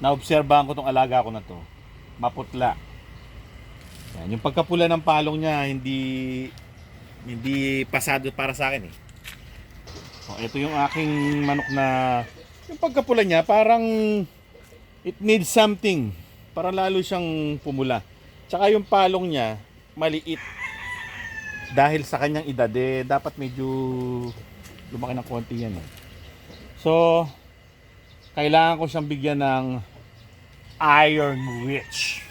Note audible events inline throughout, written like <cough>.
naobserbahan ko tong alaga ko na to. Maputla. Yan, yung pagkapula ng palong niya hindi hindi pasado para sa akin eh. So, ito yung aking manok na yung pagkapula niya parang it needs something para lalo siyang pumula. Tsaka yung palong niya maliit dahil sa kanyang edad eh dapat medyo lumaki ng konti yan eh. So kailangan ko siyang bigyan ng iron rich.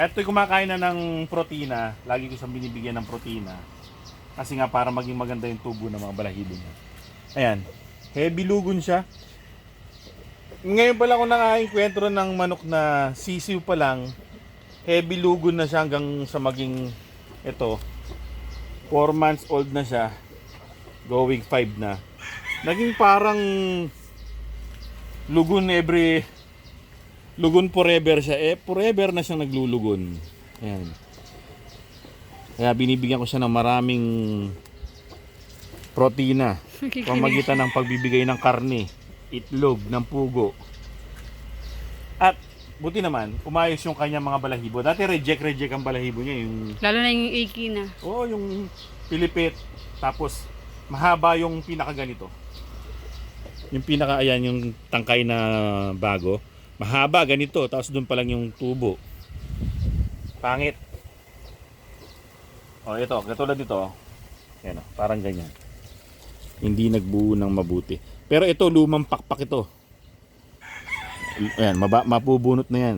Ito'y kumakain na ng protina. Lagi ko siyang binibigyan ng protina. Kasi nga para maging maganda yung tubo ng mga balahibo niya. Ayan. Heavy lugon siya. Ngayon pala ako nakakakwentro ng manok na sisiw pa lang. Heavy lugon na siya hanggang sa maging ito. 4 months old na siya. Going 5 na. Naging parang lugon every lugon forever siya. Eh, forever na siyang naglulugon. Ayan. Kaya binibigyan ko siya ng maraming protina. <laughs> Pamagitan ng pagbibigay ng karne, itlog, ng pugo. At buti naman, umayos yung kanyang mga balahibo. Dati reject-reject ang balahibo niya. Yung, Lalo na yung iki na. oh, yung pilipit. Tapos, mahaba yung pinaka ganito. Yung pinaka, ayan, yung tangkay na bago. Mahaba, ganito. Tapos doon pa lang yung tubo. Pangit. Oh, ito. Katulad dito. Ayan, oh, parang ganyan. Hindi nagbuo ng mabuti. Pero ito, lumang pakpak ito. Ayan, maba, mapubunot na yan.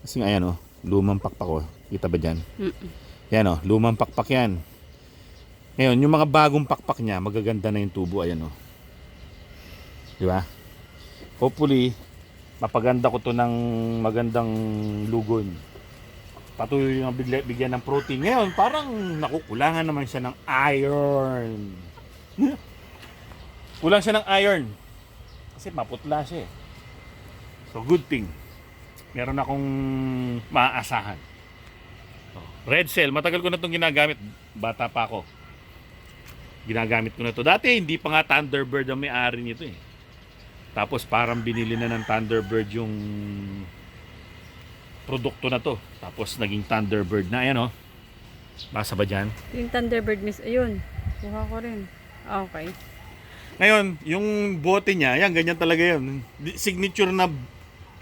Kasi nga, ayan, oh, lumang pakpak, oh. Kita ba dyan? Mm-mm. Yan oh, lumang pakpak yan. Ngayon, yung mga bagong pakpak niya, magaganda na yung tubo. Ayan oh. Di ba? Hopefully, mapaganda ko to ng magandang lugon. Patuloy yung bigla- bigyan ng protein. Ngayon, parang nakukulangan naman siya ng iron. <laughs> Kulang siya ng iron. Kasi maputla siya eh. So, good thing. Meron akong maaasahan. Red Cell, matagal ko na itong ginagamit. Bata pa ako. Ginagamit ko na to. Dati hindi pa nga Thunderbird ang may-ari nito eh. Tapos parang binili na ng Thunderbird yung produkto na to. Tapos naging Thunderbird na. Ayan oh. Basa ba dyan? Yung Thunderbird miss, ayun. Kuha ko rin. Ah, Okay. Ngayon, yung bote niya, yan, ganyan talaga yun. Signature na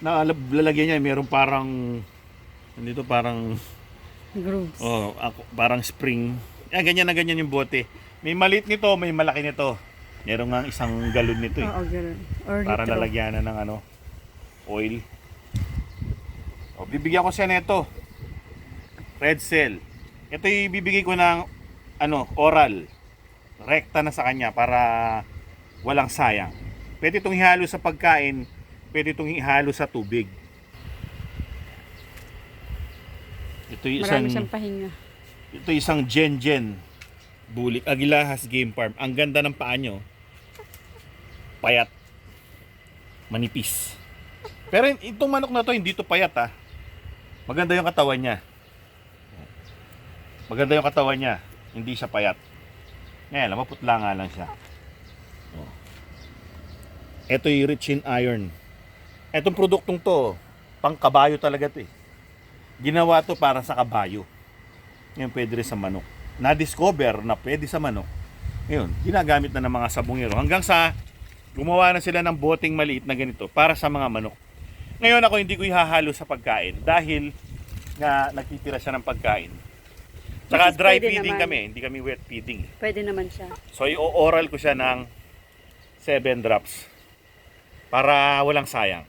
na lalagyan niya, meron parang nandito parang Grooves. Oh, ako, parang spring. Yan, ganyan na ganyan yung bote. May maliit nito, may malaki nito. Meron nga isang galon nito eh. Oo, ganun. Or para litro. nalagyan na ng ano, oil. O, bibigyan ko siya nito. Red cell. Ito yung bibigay ko ng ano, oral. Rekta na sa kanya para walang sayang. Pwede itong ihalo sa pagkain, pwede itong ihalo sa tubig. Ito yung isang Marami siyang pahinga. ito isang Gen Gen Bulik Agilahas Game Farm. Ang ganda ng paa nyo. Payat. Manipis. Pero itong manok na to hindi to payat ha. Maganda yung katawan niya. Maganda yung katawan niya. Hindi siya payat. Ngayon, maputla nga lang siya. Oh. Ito yung rich in iron. Etong produktong to, pang kabayo talaga to eh. Ginawa to para sa kabayo. Ngayon pwede rin sa manok. Na-discover na pwede sa manok. Ngayon, ginagamit na ng mga sabungero. Hanggang sa gumawa na sila ng boteng maliit na ganito para sa mga manok. Ngayon ako hindi ko ihahalo sa pagkain dahil nga nagtitira siya ng pagkain. Tsaka dry feeding naman. kami, hindi kami wet feeding. Pwede naman siya. So i-oral ko siya ng 7 drops para walang sayang.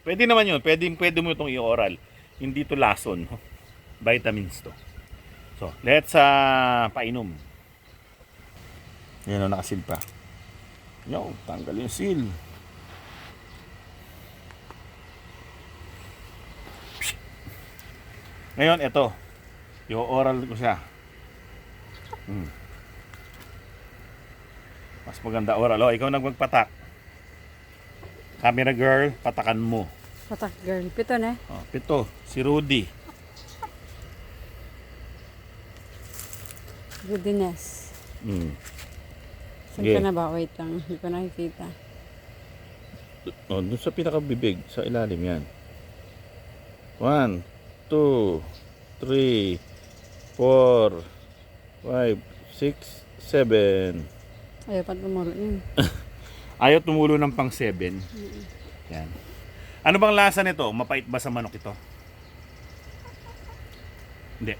Pwede naman yun, pwede, pwede mo itong i-oral. Hindi to lason. <laughs> Vitamins to. So, let's uh, painom. Yan o, nakasil pa. Yo, tanggal yung seal. Ngayon, ito. I-oral ko siya. Hmm. Mas maganda oral. Oh, ikaw nagmagpatak. Camera girl, patakan mo. Patak girl. Pito na. Oh, pito, si Rudy. Goodness. Mm. Saan ka na ba? Wait lang. Hindi ko nakikita. Oh, dun sa pinakabibig, sa ilalim yan. One, two, three, four, five, six, seven. Ayaw pa tumulo yun. <laughs> Ayaw tumulo ng pang 7. Yan. Ano bang lasa nito? Mapait ba sa manok ito? Hindi.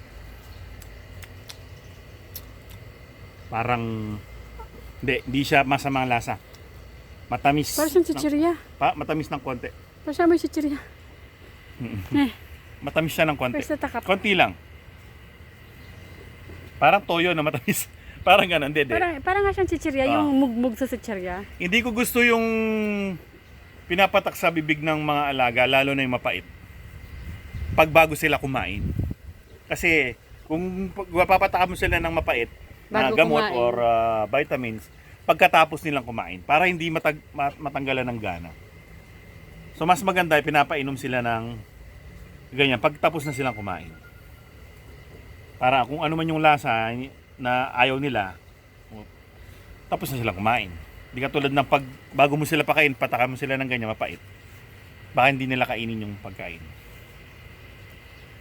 Parang hindi, hindi siya masamang lasa. Matamis. Parang siyang ng- chichirya. pa, matamis ng konti. Parang siya may chichirya. Matamis siya ng konti. First takap. Konti lang. Parang toyo na matamis. <laughs> Parang ganun, hindi, hindi. Parang, parang nga siyang chichirya, Ah. yung mugmug sa chichirya. Hindi ko gusto yung pinapatak sa bibig ng mga alaga, lalo na yung mapait. Pag bago sila kumain. Kasi kung mapapatakan mo sila ng mapait na gamot kumain. or ah, vitamins, pagkatapos nilang kumain, para hindi matag, ma- matanggalan ng gana. So mas maganda, pinapainom sila ng ganyan, pagtapos na silang kumain. Para kung ano man yung lasa na ayaw nila, tapos na silang kumain. Hindi katulad ng pag bago mo sila pakain, patakan mo sila ng ganyan mapait. Baka hindi nila kainin yung pagkain.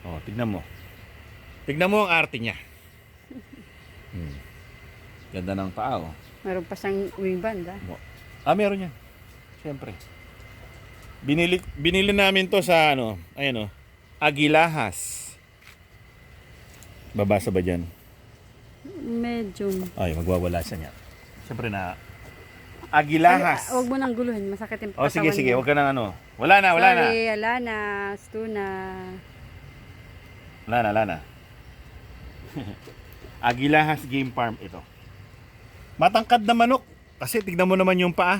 Oh, tignan mo. Tignan mo ang arte niya. Ganda ng paa, oh. Meron pa siyang wing band, ah. Ah, meron yan. Siyempre. Binili, binili namin to sa ano, ayan oh, Agilahas. Babasa ba dyan? Medyo. Ay, magwawala siya niya. Siyempre na Agilahas. Ay, ah, Huwag mo nang guluhin, masakit yung Oh, sige, sige. Huwag ka nang ano. Wala na, wala na. Sorry, wala na. Stu na. Wala na, wala na. <laughs> Agilahas Game Farm ito. Matangkad na manok. Kasi tignan mo naman yung paa.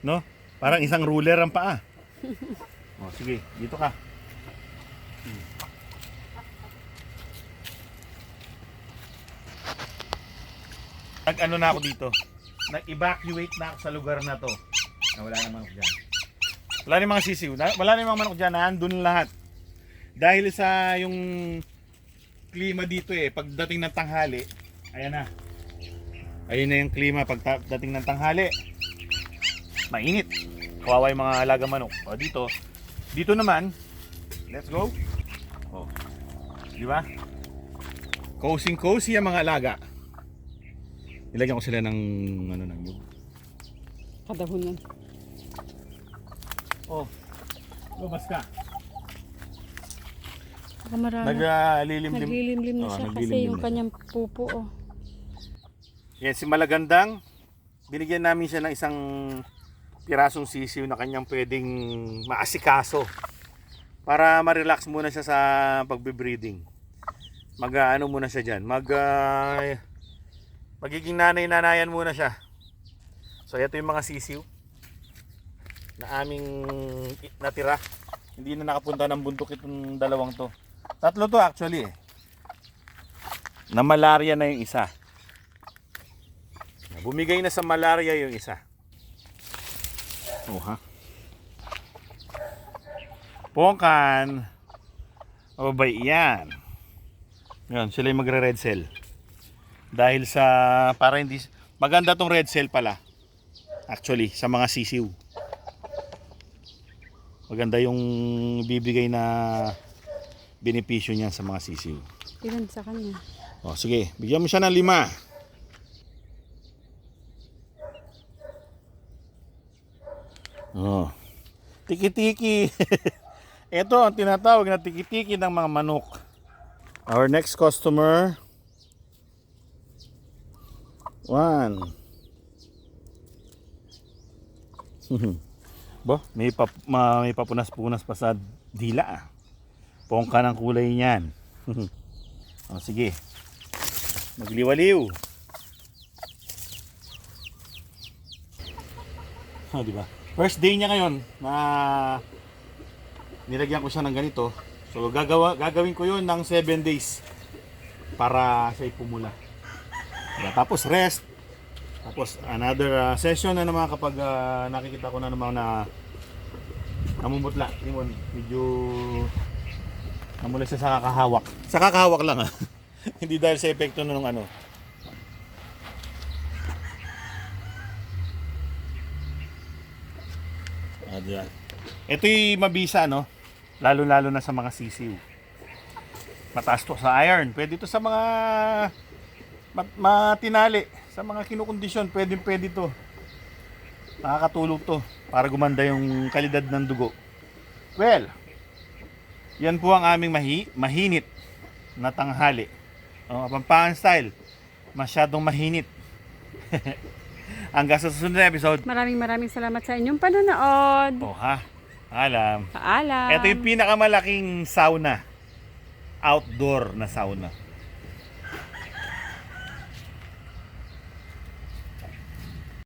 No? Parang isang ruler ang paa. Oh, sige, dito ka. Nag ano na ako dito. Nag-evacuate na ako sa lugar na to. Na wala na manok dyan. Wala na mga sisiw. Wala na mga manok dyan. Nandun lahat. Dahil sa yung klima dito eh, pagdating ng tanghali, ayan na. Ayun na yung klima pagdating ng tanghali. Mainit. Kawawa yung mga alaga manok. O dito, dito naman, let's go. O, di ba? Cozy cozy ang mga alaga. Nilagyan ko sila ng ano ng yun. Kadahunan. Oh, lumabas ka. Kamarana. Naglilimlim. Naglilimlim na Oo, siya kasi yung kanyang pupo, oh. Yan, si Malagandang, binigyan namin siya ng isang pirasong sisiw na kanyang pwedeng maasikaso para ma-relax muna siya sa pagbe-breeding. Mag ah, ano muna siya diyan, mag ah, magiging nanay-nanayan muna siya. So ito yung mga sisiw na aming natira. Hindi na nakapunta ng bundok itong dalawang to. Tatlo to actually eh. Na malaria na yung isa. Bumigay na sa malaria yung isa. Oh, ha? Pongkan. Mababay yan. Yan, sila yung magre-red cell. Dahil sa, para hindi, maganda tong red cell pala. Actually, sa mga sisiw. Maganda yung bibigay na benepisyo niyan sa mga sisiw. Ilan sa kanya? O, sige, bigyan mo siya ng lima. Oh. Tiki-tiki. <laughs> Ito ang tinatawag na tiki-tiki ng mga manok. Our next customer. One. <laughs> Bo, may, pap, ma, may papunas-punas pa sa dila. ah. Pongka ng kulay niyan. <laughs> o, sige. Magliwaliw. Oh, di ba? First day niya ngayon na nilagyan ko siya ng ganito. So gagawa gagawin ko 'yon ng 7 days para siya pumula. Diba? Tapos rest. Tapos another uh, session na naman kapag uh, nakikita ko na naman na namumutla. Yun, medyo namula siya sa kakahawak. Sa kakahawak lang ah. <laughs> Hindi dahil sa epekto nung ano. Ah, diyan. Ito yung mabisa, no? Lalo-lalo na sa mga sisiw. Mataas to sa iron. Pwede to sa mga mat- matinali. Sa mga kinukondisyon, pwede pwede to. Nakakatulong to para gumanda yung kalidad ng dugo. Well, yan po ang aming mahi mahinit na tanghali. Oh, Kapampangan style. Masyadong mahinit. <laughs> Hanggang sa susunod na episode. Maraming maraming salamat sa inyong panonood. Oh ha, alam. Paalam. Ito yung pinakamalaking sauna. Outdoor na sauna.